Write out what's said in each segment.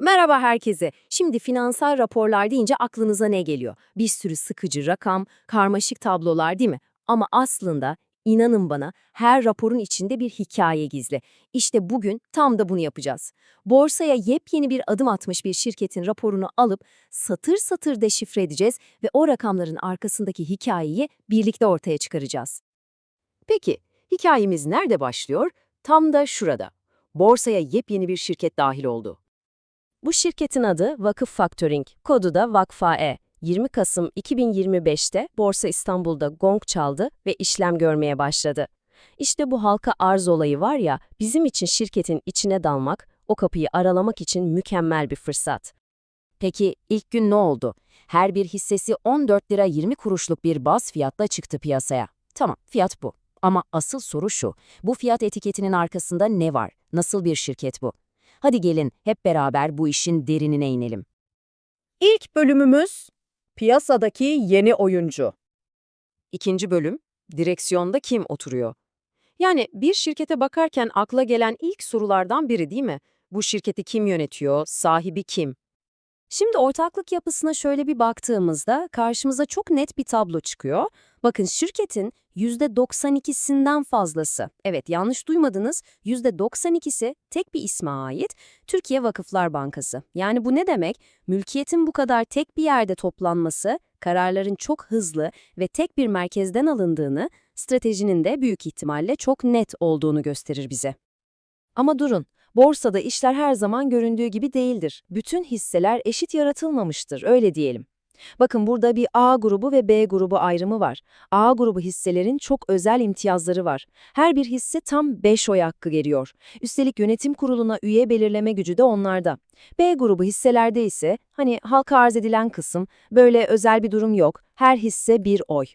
Merhaba herkese. Şimdi finansal raporlar deyince aklınıza ne geliyor? Bir sürü sıkıcı rakam, karmaşık tablolar değil mi? Ama aslında inanın bana her raporun içinde bir hikaye gizli. İşte bugün tam da bunu yapacağız. Borsaya yepyeni bir adım atmış bir şirketin raporunu alıp satır satır deşifre edeceğiz ve o rakamların arkasındaki hikayeyi birlikte ortaya çıkaracağız. Peki, hikayemiz nerede başlıyor? Tam da şurada. Borsaya yepyeni bir şirket dahil oldu. Bu şirketin adı Vakıf Factoring, kodu da VakfaE. 20 Kasım 2025'te Borsa İstanbul'da gong çaldı ve işlem görmeye başladı. İşte bu halka arz olayı var ya, bizim için şirketin içine dalmak, o kapıyı aralamak için mükemmel bir fırsat. Peki ilk gün ne oldu? Her bir hissesi 14 lira 20 kuruşluk bir baz fiyatla çıktı piyasaya. Tamam, fiyat bu. Ama asıl soru şu, bu fiyat etiketinin arkasında ne var? Nasıl bir şirket bu? Hadi gelin hep beraber bu işin derinine inelim. İlk bölümümüz piyasadaki yeni oyuncu. İkinci bölüm, direksiyonda kim oturuyor? Yani bir şirkete bakarken akla gelen ilk sorulardan biri değil mi? Bu şirketi kim yönetiyor, sahibi kim? Şimdi ortaklık yapısına şöyle bir baktığımızda karşımıza çok net bir tablo çıkıyor. Bakın şirketin %92'sinden fazlası, evet yanlış duymadınız, %92'si tek bir isme ait Türkiye Vakıflar Bankası. Yani bu ne demek? Mülkiyetin bu kadar tek bir yerde toplanması, kararların çok hızlı ve tek bir merkezden alındığını, stratejinin de büyük ihtimalle çok net olduğunu gösterir bize. Ama durun, borsada işler her zaman göründüğü gibi değildir. Bütün hisseler eşit yaratılmamıştır, öyle diyelim. Bakın burada bir A grubu ve B grubu ayrımı var. A grubu hisselerin çok özel imtiyazları var. Her bir hisse tam 5 oy hakkı geliyor. Üstelik yönetim kuruluna üye belirleme gücü de onlarda. B grubu hisselerde ise hani halka arz edilen kısım böyle özel bir durum yok. Her hisse bir oy.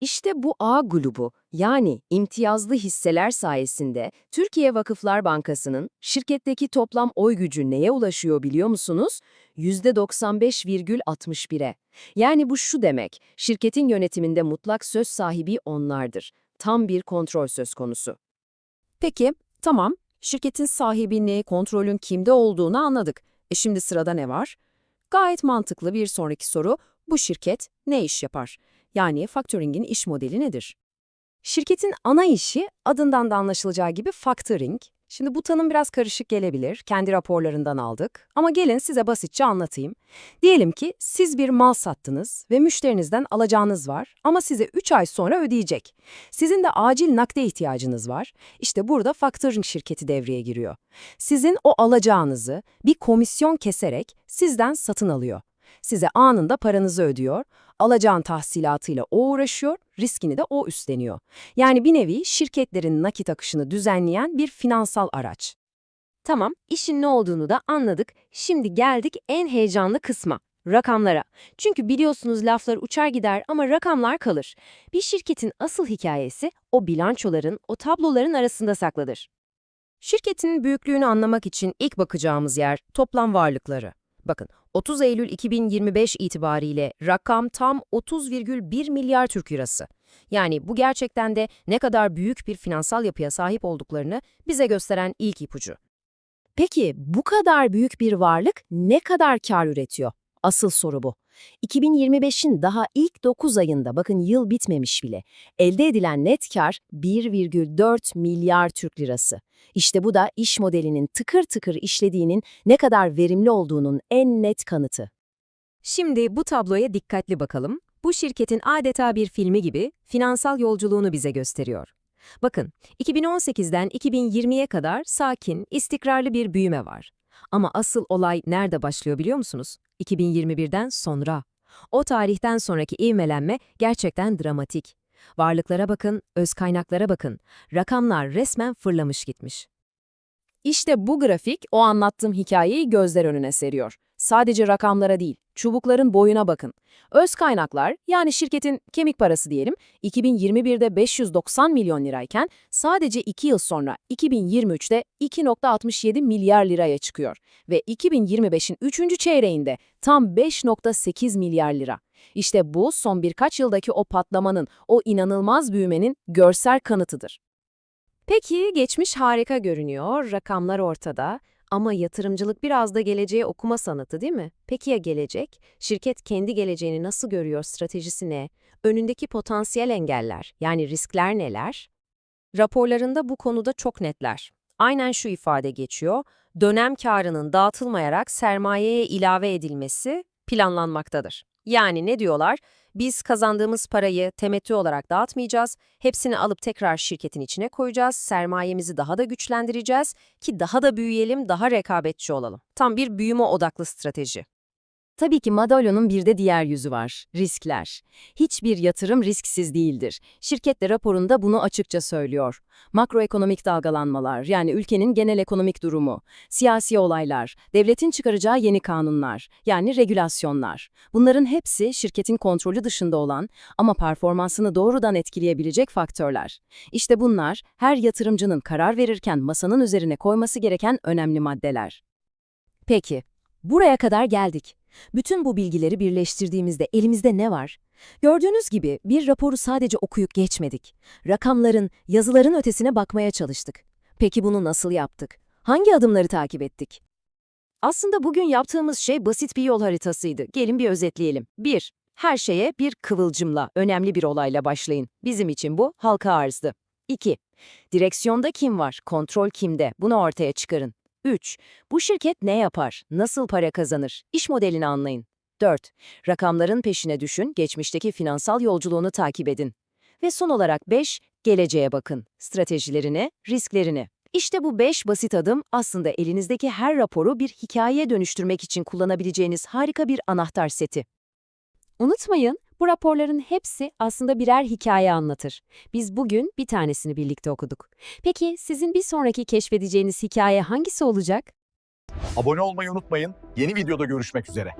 İşte bu A grubu yani imtiyazlı hisseler sayesinde Türkiye Vakıflar Bankası'nın şirketteki toplam oy gücü neye ulaşıyor biliyor musunuz? %95,61'e. Yani bu şu demek, şirketin yönetiminde mutlak söz sahibi onlardır. Tam bir kontrol söz konusu. Peki, tamam. Şirketin sahibini, kontrolün kimde olduğunu anladık. E şimdi sırada ne var? Gayet mantıklı bir sonraki soru. Bu şirket ne iş yapar? Yani factoring'in iş modeli nedir? Şirketin ana işi adından da anlaşılacağı gibi factoring. Şimdi bu tanım biraz karışık gelebilir, kendi raporlarından aldık. Ama gelin size basitçe anlatayım. Diyelim ki siz bir mal sattınız ve müşterinizden alacağınız var ama size 3 ay sonra ödeyecek. Sizin de acil nakde ihtiyacınız var. İşte burada factoring şirketi devreye giriyor. Sizin o alacağınızı bir komisyon keserek sizden satın alıyor. Size anında paranızı ödüyor, alacağın tahsilatıyla o uğraşıyor, riskini de o üstleniyor. Yani bir nevi şirketlerin nakit akışını düzenleyen bir finansal araç. Tamam, işin ne olduğunu da anladık. Şimdi geldik en heyecanlı kısma. Rakamlara. Çünkü biliyorsunuz laflar uçar gider ama rakamlar kalır. Bir şirketin asıl hikayesi o bilançoların, o tabloların arasında saklıdır. Şirketin büyüklüğünü anlamak için ilk bakacağımız yer toplam varlıkları. Bakın 30 Eylül 2025 itibariyle rakam tam 30,1 milyar Türk lirası. Yani bu gerçekten de ne kadar büyük bir finansal yapıya sahip olduklarını bize gösteren ilk ipucu. Peki bu kadar büyük bir varlık ne kadar kar üretiyor? Asıl soru bu. 2025'in daha ilk 9 ayında bakın yıl bitmemiş bile. Elde edilen net kar 1,4 milyar Türk lirası. İşte bu da iş modelinin tıkır tıkır işlediğinin ne kadar verimli olduğunun en net kanıtı. Şimdi bu tabloya dikkatli bakalım. Bu şirketin adeta bir filmi gibi finansal yolculuğunu bize gösteriyor. Bakın, 2018'den 2020'ye kadar sakin, istikrarlı bir büyüme var. Ama asıl olay nerede başlıyor biliyor musunuz? 2021'den sonra. O tarihten sonraki ivmelenme gerçekten dramatik. Varlıklara bakın, öz kaynaklara bakın. Rakamlar resmen fırlamış gitmiş. İşte bu grafik o anlattığım hikayeyi gözler önüne seriyor. Sadece rakamlara değil, çubukların boyuna bakın. Öz kaynaklar, yani şirketin kemik parası diyelim, 2021'de 590 milyon lirayken sadece 2 yıl sonra 2023'te 2.67 milyar liraya çıkıyor. Ve 2025'in 3. çeyreğinde tam 5.8 milyar lira. İşte bu son birkaç yıldaki o patlamanın, o inanılmaz büyümenin görsel kanıtıdır. Peki geçmiş harika görünüyor, rakamlar ortada. Ama yatırımcılık biraz da geleceğe okuma sanatı değil mi? Peki ya gelecek? Şirket kendi geleceğini nasıl görüyor, stratejisi ne? Önündeki potansiyel engeller, yani riskler neler? Raporlarında bu konuda çok netler. Aynen şu ifade geçiyor, dönem karının dağıtılmayarak sermayeye ilave edilmesi planlanmaktadır. Yani ne diyorlar? Biz kazandığımız parayı temettü olarak dağıtmayacağız, hepsini alıp tekrar şirketin içine koyacağız, sermayemizi daha da güçlendireceğiz ki daha da büyüyelim, daha rekabetçi olalım. Tam bir büyüme odaklı strateji. Tabii ki madalyonun bir de diğer yüzü var, riskler. Hiçbir yatırım risksiz değildir. Şirket de raporunda bunu açıkça söylüyor. Makroekonomik dalgalanmalar, yani ülkenin genel ekonomik durumu, siyasi olaylar, devletin çıkaracağı yeni kanunlar, yani regülasyonlar. Bunların hepsi şirketin kontrolü dışında olan ama performansını doğrudan etkileyebilecek faktörler. İşte bunlar her yatırımcının karar verirken masanın üzerine koyması gereken önemli maddeler. Peki, buraya kadar geldik. Bütün bu bilgileri birleştirdiğimizde elimizde ne var? Gördüğünüz gibi bir raporu sadece okuyup geçmedik. Rakamların, yazıların ötesine bakmaya çalıştık. Peki bunu nasıl yaptık? Hangi adımları takip ettik? Aslında bugün yaptığımız şey basit bir yol haritasıydı. Gelin bir özetleyelim. 1. Her şeye bir kıvılcımla, önemli bir olayla başlayın. Bizim için bu halka arzdı. 2. Direksiyonda kim var, kontrol kimde? Bunu ortaya çıkarın. 3. Bu şirket ne yapar, nasıl para kazanır? İş modelini anlayın. 4. Rakamların peşine düşün, geçmişteki finansal yolculuğunu takip edin. Ve son olarak 5. Geleceğe bakın, stratejilerine, risklerine. İşte bu 5 basit adım aslında elinizdeki her raporu bir hikayeye dönüştürmek için kullanabileceğiniz harika bir anahtar seti. Unutmayın, bu raporların hepsi aslında birer hikaye anlatır. Biz bugün bir tanesini birlikte okuduk. Peki sizin bir sonraki keşfedeceğiniz hikaye hangisi olacak? Abone olmayı unutmayın. Yeni videoda görüşmek üzere.